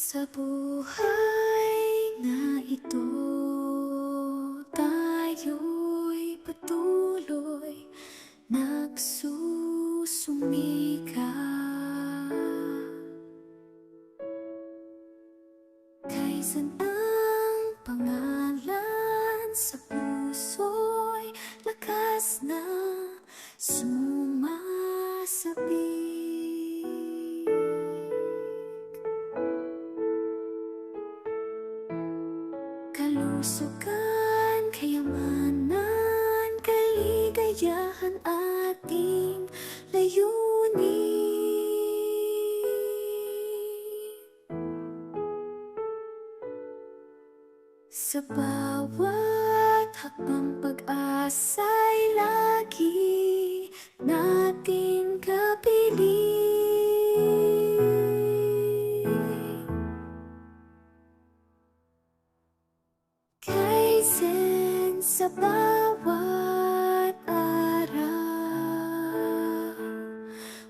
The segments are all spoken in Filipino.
Sa buhay na ito Tayo'y patuloy Nagsusumika. Kaysan ang pangalan Sa puso'y lakas na sumasabik Kalusugan, kayamanan, kaligayahan ating layunin. Sa bawat hakbang pag-asa'y lagi bawat araw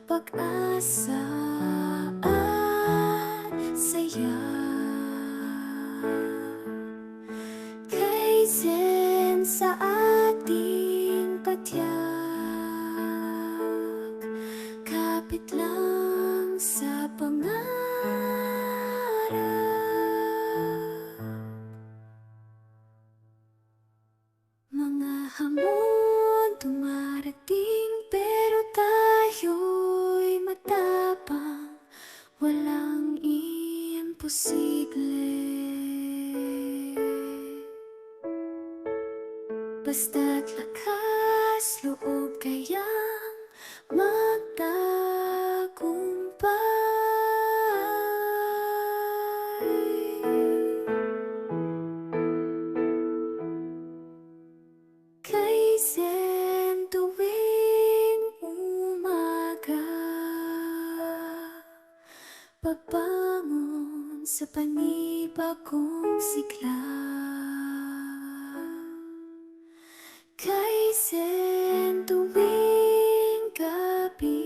Pag-asa imposible. Basta't lakas loob kayang magtagumpay. Kaizen tuwing umaga sa panibagong sigla. Kaizen tuwing gabi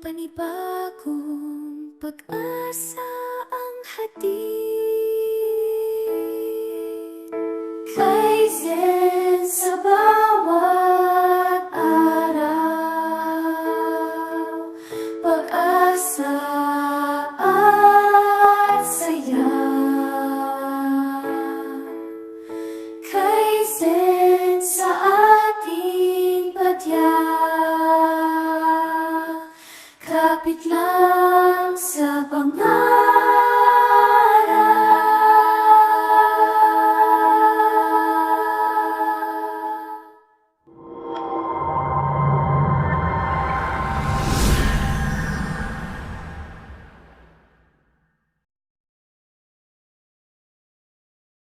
Panibagong pag-asa ang hatid. Lapit lang sa pangalan